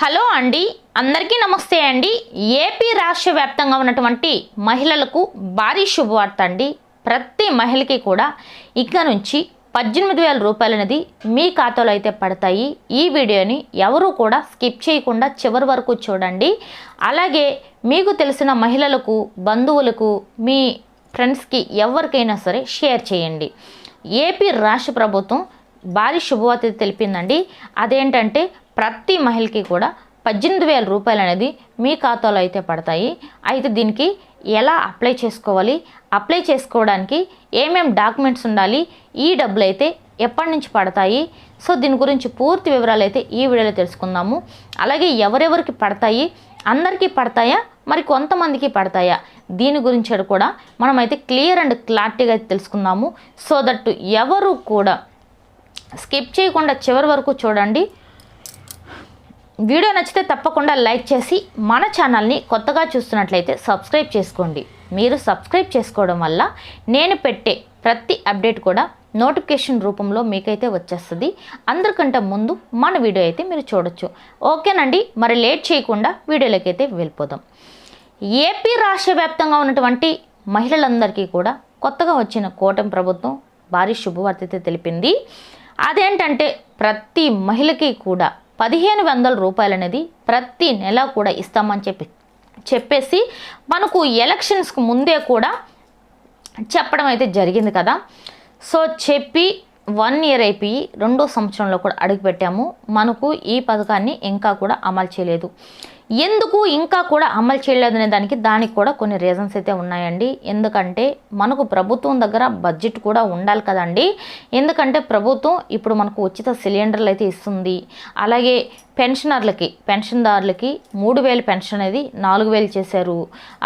Hello అండి అందరికీ నమస్తే అండి. ఏపీ రాష్ట్ర వ్యాప్తంగా ఉన్నటువంటి మహిళలకు భారీ శుభవార్త అండి. ప్రతి మహిళకి కూడా ఇక నుంచి పద్దెనిమిది వేల రూపాయలు అనేది మీ ఖాతాలో అయితే పడతాయి. ఈ వీడియోని ఎవరు కూడా స్కిప్ చేయకుండా చివరి వరకు చూడండి. అలాగే మీకు తెలిసిన మహిళలకు బంధువులకు మీ ఫ్రెండ్స్కి ఎవరికైనా సరే షేర్ చేయండి. ఏపీ రాష్ట్ర ప్రభుత్వం భారీ శుభవార్త తెలిపిందండి. అదేంటంటే ప్రతి మహిళకి కూడా పద్దెనిమిది వేల రూపాయలు అనేది మీ ఖాతాలో అయితే పడతాయి. అయితే దీనికి ఎలా అప్లై చేసుకోవాలి? అప్లై చేసుకోవడానికి ఏమేం డాక్యుమెంట్స్ ఉండాలి? ఈ డబ్బులు అయితే ఎప్పటి నుంచి పడతాయి? సో దీని గురించి పూర్తి వివరాలు అయితే ఈ వీడియోలో తెలుసుకుందాము. అలాగే ఎవరెవరికి పడతాయి? అందరికీ పడతాయా? మరి కొంతమందికి పడతాయా? దీని గురించి కూడా మనమైతే క్లియర్ అండ్ క్లారిటీగా అయితే తెలుసుకుందాము. సో దట్ ఎవరు కూడా స్కిప్ చేయకుండా చివరి వరకు చూడండి. వీడియో నచ్చితే తప్పకుండా లైక్ చేసి మన ఛానల్ని కొత్తగా చూస్తున్నట్లయితే సబ్స్క్రైబ్ చేసుకోండి. మీరు సబ్స్క్రైబ్ చేసుకోవడం వల్ల నేను పెట్టే ప్రతి అప్డేట్ కూడా నోటిఫికేషన్ రూపంలో మీకైతే వచ్చేస్తుంది. అందరికంటే ముందు మన వీడియో అయితే మీరు చూడొచ్చు. ఓకేనండి మరి లేట్ చేయకుండా వీడియోలోకి అయితే వెళ్ళిపోదాం. ఏపీ రాష్ట్ర వ్యాప్తంగా ఉన్నటువంటి మహిళలందరికీ కూడా కొత్తగా వచ్చిన కూటమి ప్రభుత్వం భారీ శుభవార్త అయితే తెలిపింది. అదేంటంటే ప్రతి మహిళకి కూడా పదిహేను వందల రూపాయలు అనేది ప్రతి నెల కూడా ఇస్తామని చెప్పి చెప్పేసి మనకు ఎలక్షన్స్కి ముందే కూడా చెప్పడం అయితే జరిగింది కదా. సో చెప్పి వన్ ఇయర్ అయిపోయి రెండో సంవత్సరంలో కూడా అడుగుపెట్టాము. మనకు ఈ పథకాన్ని ఇంకా కూడా అమలు చేయలేదు. ఎందుకు ఇంకా కూడా అమలు చేయలేదనే దానికి దానికి కూడా కొన్ని రీజన్స్ అయితే ఉన్నాయండి. ఎందుకంటే మనకు ప్రభుత్వం దగ్గర బడ్జెట్ కూడా ఉండాలి కదండి. ఎందుకంటే ప్రభుత్వం ఇప్పుడు మనకు ఉచిత సిలిండర్లు అయితే ఇస్తుంది. అలాగే పెన్షనర్లకి పెన్షన్దారులకి మూడు వేలు పెన్షన్ అనేది నాలుగు వేలు చేశారు.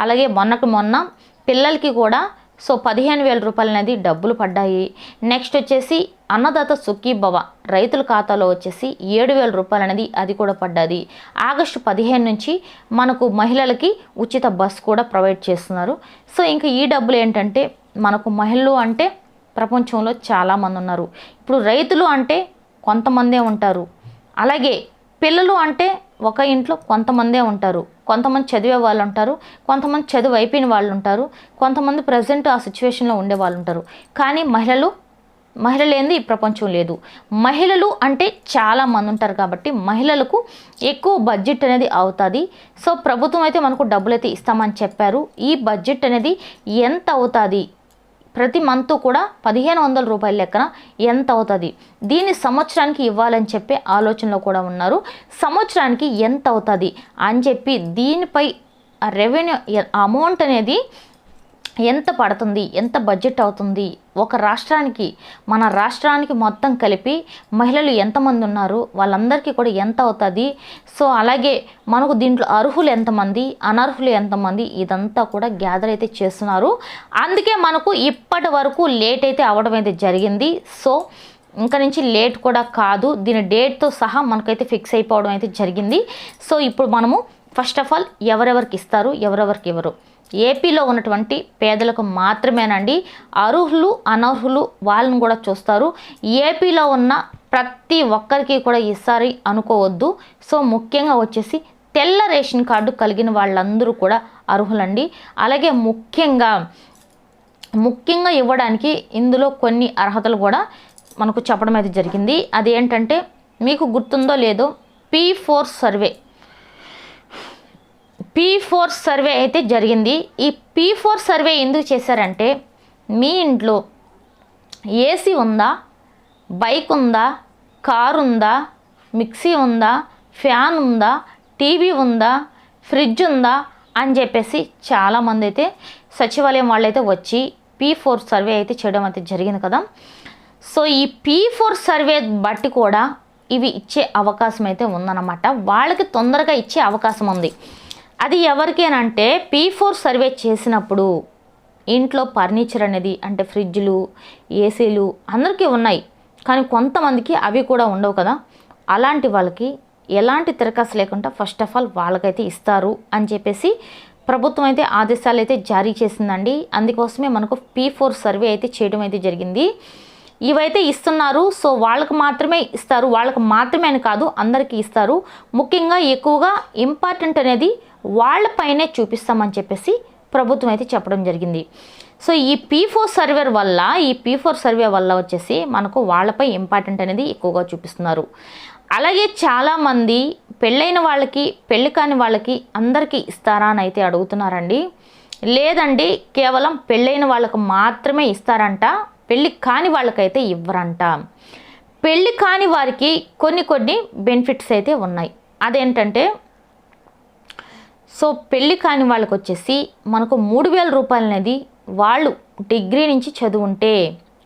అలాగే మొన్నకు మొన్న పిల్లలకి కూడా సో పదిహేను వేల రూపాయలు అనేది డబ్బులు పడ్డాయి. నెక్స్ట్ వచ్చేసి అన్నదాత సుఖీ భవ రైతుల ఖాతాలో వచ్చేసి ఏడు వేల రూపాయలు అనేది అది కూడా పడ్డది. ఆగస్టు పదిహేను నుంచి మనకు మహిళలకి ఉచిత బస్ కూడా ప్రొవైడ్ చేస్తున్నారు. సో ఇంకా ఈ డబ్బులు ఏంటంటే మనకు మహిళలు అంటే ప్రపంచంలో చాలామంది ఉన్నారు. ఇప్పుడు రైతులు అంటే కొంతమందే ఉంటారు. అలాగే పిల్లలు అంటే ఒక ఇంట్లో కొంతమందే ఉంటారు. కొంతమంది చదివే వాళ్ళు ఉంటారు. కొంతమంది చదువు అయిపోయిన వాళ్ళు ఉంటారు. కొంతమంది ప్రజెంట్ ఆ సిచ్యువేషన్లో ఉండే వాళ్ళు ఉంటారు. కానీ మహిళలు మహిళలు ఈ ప్రపంచం లేదు. మహిళలు అంటే చాలా మంది ఉంటారు కాబట్టి మహిళలకు ఎక్కువ బడ్జెట్ అనేది అవుతుంది. సో ప్రభుత్వం అయితే మనకు డబ్బులు అయితే ఇస్తామని చెప్పారు. ఈ బడ్జెట్ అనేది ఎంత అవుతుంది? ప్రతి మంత్ కూడా పదిహేను వందల రూపాయల లెక్కన ఎంత అవుతుంది? దీన్ని సంవత్సరానికి ఇవ్వాలని చెప్పే ఆలోచనలో కూడా ఉన్నారు. సంవత్సరానికి ఎంత అవుతుంది? అని చెప్పి దీనిపై రెవెన్యూ అమౌంట్ అనేది ఎంత పడుతుంది? ఎంత బడ్జెట్ అవుతుంది? ఒక రాష్ట్రానికి మన రాష్ట్రానికి మొత్తం కలిపి మహిళలు ఎంతమంది ఉన్నారు వాళ్ళందరికీ కూడా ఎంత అవుతుంది? సో అలాగే మనకు దీంట్లో అర్హులు ఎంతమంది అనర్హులు ఎంతమంది ఇదంతా కూడా గ్యాదర్ అయితే చేస్తున్నారు. అందుకే మనకు ఇప్పటి వరకు లేట్ అయితే అవడం అయితే జరిగింది. సో ఇంకా నుంచి లేట్ కూడా కాదు. దీని డేట్తో సహా మనకైతే ఫిక్స్ అయిపోవడం అయితే జరిగింది. సో ఇప్పుడు మనము ఫస్ట్ ఆఫ్ ఆల్ ఎవరెవరికి ఇస్తారు ఎవరెవరికి ఇవ్వరు. ఏపీలో ఉన్నటువంటి పేదలకు మాత్రమేనండి. అర్హులు అనర్హులు వాళ్ళని కూడా చూస్తారు. ఏపీలో ఉన్న ప్రతి ఒక్కరికి కూడా ఈసారి అనుకోవద్దు. సో ముఖ్యంగా వచ్చేసి తెల్ల రేషన్ కార్డు కలిగిన వాళ్ళందరూ కూడా అర్హులండి. అలాగే ముఖ్యంగా ముఖ్యంగా ఇవ్వడానికి ఇందులో కొన్ని అర్హతలు కూడా మనకు చెప్పడం అయితే జరిగింది. అదేంటంటే మీకు గుర్తుందో లేదో P four survey P four survey అయితే జరిగింది. ఈ పీ ఫోర్ సర్వే ఎందుకు చేశారంటే మీ ఇంట్లో ఏసీ ఉందా బైక్ ఉందా కారు ఉందా మిక్సీ ఉందా ఫ్యాన్ ఉందా టీవీ ఉందా ఫ్రిడ్జ్ ఉందా అని చెప్పేసి చాలామంది అయితే సచివాలయం వాళ్ళైతే వచ్చి పీ ఫోర్ సర్వే అయితే చేయడం అయితే జరిగింది కదా. సో ఈ పీ ఫోర్ సర్వే బట్టి కూడా ఇవి ఇచ్చే అవకాశం అయితే ఉందన్నమాట. వాళ్ళకి తొందరగా ఇచ్చే అవకాశం ఉంది. అది ఎవరికేనంటే పీ ఫోర్ సర్వే చేసినప్పుడు ఇంట్లో ఫర్నిచర్ అనేది అంటే ఫ్రిడ్జ్లు ఏసీలు అందరికీ ఉన్నాయి. కానీ కొంతమందికి అవి కూడా ఉండవు కదా. అలాంటి వాళ్ళకి ఎలాంటి తిరకాసు లేకుండా ఫస్ట్ ఆఫ్ ఆల్ వాళ్ళకైతే ఇస్తారు అని చెప్పేసి ప్రభుత్వం అయితే ఆదేశాలు అయితే జారీ చేసిందండి. అందుకోసమే మనకు పీ ఫోర్ సర్వే అయితే చేయడం అయితే జరిగింది. ఇవైతే ఇస్తున్నారు. సో వాళ్ళకి మాత్రమే ఇస్తారు. వాళ్ళకి మాత్రమే అని కాదు అందరికీ ఇస్తారు. ముఖ్యంగా ఎక్కువగా ఇంపార్టెంట్ అనేది వాళ్ళపైనే చూపిస్తామని చెప్పేసి ప్రభుత్వం అయితే చెప్పడం జరిగింది. సో ఈ పీ ఫోర్ సర్వే వల్ల ఈ పీ ఫోర్ సర్వే వల్ల వచ్చేసి మనకు వాళ్ళపై ఇంపార్టెంట్ అనేది ఎక్కువగా చూపిస్తున్నారు. అలాగే చాలామంది పెళ్ళైన వాళ్ళకి పెళ్ళి కాని వాళ్ళకి అందరికీ ఇస్తారా అని అయితే అడుగుతున్నారండి. లేదండి కేవలం పెళ్ళైన వాళ్ళకు మాత్రమే ఇస్తారంట పెళ్ళి కాని వాళ్ళకైతే ఇవ్వరంట. పెళ్ళి కాని వారికి కొన్ని కొన్ని బెనిఫిట్స్ అయితే ఉన్నాయి. అదేంటంటే సో పెళ్ళి కాని వాళ్ళకి వచ్చేసి మనకు మూడు వేల రూపాయలు అనేది వాళ్ళు డిగ్రీ నుంచి చదువుంటే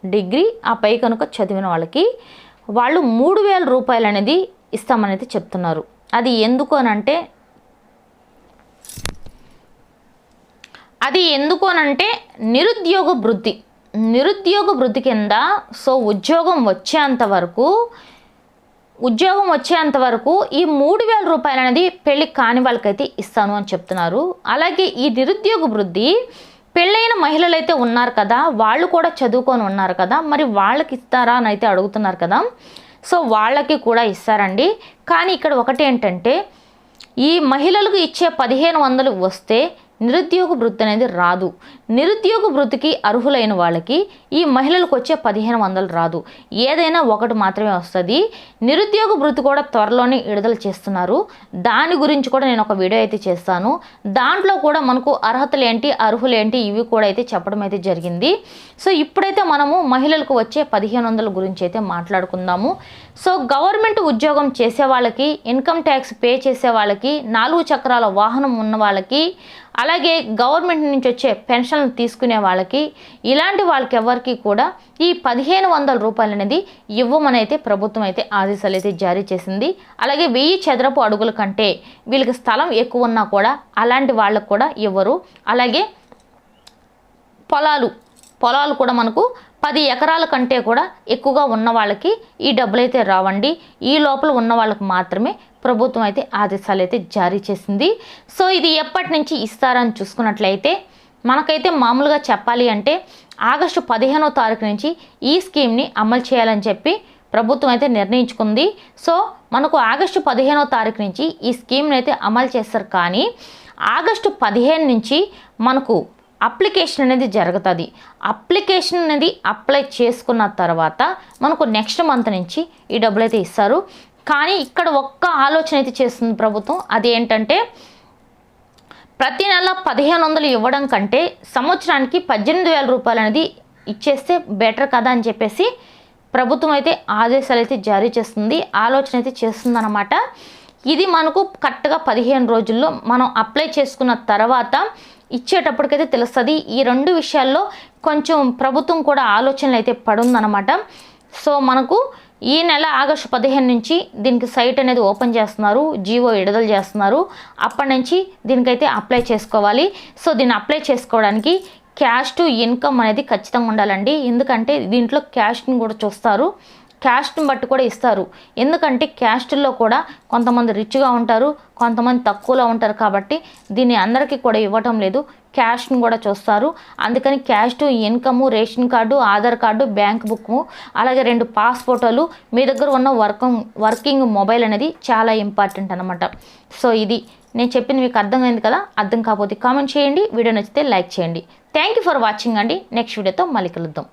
డిగ్రీ ఆ పై కనుక చదివిన వాళ్ళకి వాళ్ళు మూడు వేల రూపాయలు అనేది ఇస్తామనేది చెప్తున్నారు. అది ఎందుకు అని అంటే అది ఎందుకు అనంటే నిరుద్యోగ వృద్ధి. నిరుద్యోగ వృద్ధి కింద సో ఉద్యోగం వచ్చేంత వరకు ఉద్యోగం వచ్చేంత వరకు ఈ మూడు వేల రూపాయలు అనేది పెళ్ళి కాని వాళ్ళకైతే ఇస్తాను అని చెప్తున్నారు. అలాగే ఈ నిరుద్యోగ వృద్ధి పెళ్ళైన మహిళలు అయితే ఉన్నారు కదా వాళ్ళు కూడా చదువుకొని ఉన్నారు కదా మరి వాళ్ళకి ఇస్తారా అని అయితే అడుగుతున్నారు కదా. సో వాళ్ళకి కూడా ఇస్తారండి. కానీ ఇక్కడ ఒకటి ఏంటంటే ఈ మహిళలకు ఇచ్చే పదిహేను వందలు వస్తే నిరుద్యోగ వృత్తి అనేది రాదు. నిరుద్యోగ వృత్తికి అర్హులైన వాళ్ళకి ఈ మహిళలకు వచ్చే పదిహేను వందలు రాదు. ఏదైనా ఒకటి మాత్రమే వస్తుంది. నిరుద్యోగ వృత్తి కూడా త్వరలోనే విడుదల చేస్తున్నారు. దాని గురించి కూడా నేను ఒక వీడియో అయితే చేస్తాను. దాంట్లో కూడా మనకు అర్హతలు ఏంటి అర్హులు ఏంటి ఇవి కూడా అయితే చెప్పడం అయితే జరిగింది. సో ఇప్పుడైతే మనము మహిళలకు వచ్చే పదిహేను వందల గురించి అయితే మాట్లాడుకుందాము. సో గవర్నమెంట్ ఉద్యోగం చేసే వాళ్ళకి ఇన్కమ్ ట్యాక్స్ పే చేసే వాళ్ళకి నాలుగు చక్రాల వాహనం ఉన్న వాళ్ళకి అలాగే గవర్నమెంట్ నుంచి వచ్చే పెన్షన్ పెన్షన్లు తీసుకునే వాళ్ళకి ఇలాంటి వాళ్ళకి ఎవరికి కూడా ఈ పదిహేను వందల రూపాయలు అనేది ఇవ్వమని అయితే ప్రభుత్వం అయితే ఆదేశాలు అయితే జారీ చేసింది. అలాగే వెయ్యి చదరపు అడుగుల కంటే వీళ్ళకి స్థలం ఎక్కువ ఉన్నా కూడా అలాంటి వాళ్ళకు కూడా ఇవ్వరు. అలాగే పొలాలు పొలాలు కూడా మనకు పది ఎకరాల కంటే కూడా ఎక్కువగా ఉన్న వాళ్ళకి ఈ డబ్బులు అయితే రావండి. ఈ లోపల ఉన్న వాళ్ళకి మాత్రమే ప్రభుత్వం అయితే ఆదేశాలు అయితే జారీ చేసింది. సో ఇది ఎప్పటి నుంచి ఇస్తారని చూసుకున్నట్లయితే మనకైతే మామూలుగా చెప్పాలి అంటే ఆగస్టు పదిహేనో తారీఖు నుంచి ఈ స్కీమ్ని అమలు చేయాలని చెప్పి ప్రభుత్వం అయితే నిర్ణయించుకుంది. సో మనకు ఆగస్టు పదిహేనో తారీఖు నుంచి ఈ స్కీమ్ని అయితే అమలు చేస్తారు కానీ ఆగస్టు పదిహేను నుంచి మనకు అప్లికేషన్ అనేది జరుగుతుంది. అప్లికేషన్ అనేది అప్లై చేసుకున్న తర్వాత మనకు నెక్స్ట్ మంత్ నుంచి ఈ డబ్బులు అయితే ఇస్తారు. కానీ ఇక్కడ ఒక్క ఆలోచన అయితే చేస్తుంది ప్రభుత్వం. అది ఏంటంటే ప్రతి నెల పదిహేను వందలు ఇవ్వడం కంటే సంవత్సరానికి పద్దెనిమిది వేల రూపాయలు అనేది ఇచ్చేస్తే బెటర్ కదా అని చెప్పేసి ప్రభుత్వం అయితే ఆదేశాలు అయితే జారీ చేస్తుంది ఆలోచన అయితే చేస్తుందన్నమాట. ఇది మనకు కరెక్ట్గా పదిహేను రోజుల్లో మనం అప్లై చేసుకున్న తర్వాత ఇచ్చేటప్పటికైతే తెలుస్తుంది. ఈ రెండు విషయాల్లో కొంచెం ప్రభుత్వం కూడా ఆలోచనలు అయితే పడుందన్నమాట. సో మనకు ఈ నెల ఆగస్టు పదిహేను నుంచి దీనికి సైట్ అనేది ఓపెన్ చేస్తున్నారు జీవో విడుదల చేస్తున్నారు. అప్పటి నుంచి దీనికైతే అప్లై చేసుకోవాలి. సో దీన్ని అప్లై చేసుకోవడానికి క్యాష్ టు ఇన్కమ్ అనేది ఖచ్చితంగా ఉండాలండి. ఎందుకంటే దీంట్లో క్యాష్ని కూడా చూస్తారు. క్యాస్ట్ని బట్టి కూడా ఇస్తారు. ఎందుకంటే క్యాస్ట్లో కూడా కొంతమంది రిచ్గా ఉంటారు కొంతమంది తక్కువలో ఉంటారు కాబట్టి దీన్ని అందరికీ కూడా ఇవ్వటం లేదు. క్యాష్ను కూడా చూస్తారు. అందుకని cash income income ration card Aadhaar card bank book అలాగే రెండు పాస్ ఫోటోలు మీ దగ్గర ఉన్న వర్కింగ్ వర్కింగ్ మొబైల్ అనేది చాలా ఇంపార్టెంట్ అనమాట సో ఇది నేను చెప్పింది మీకు అర్థమైంది కదా? అర్థం కాకపోతే కామెంట్ చేయండి. వీడియో నచ్చితే లైక్ చేయండి. థ్యాంక్ యూ ఫర్ వాచింగ్ అండి. నెక్స్ట్ వీడియోతో మళ్ళీ కలుద్దాం.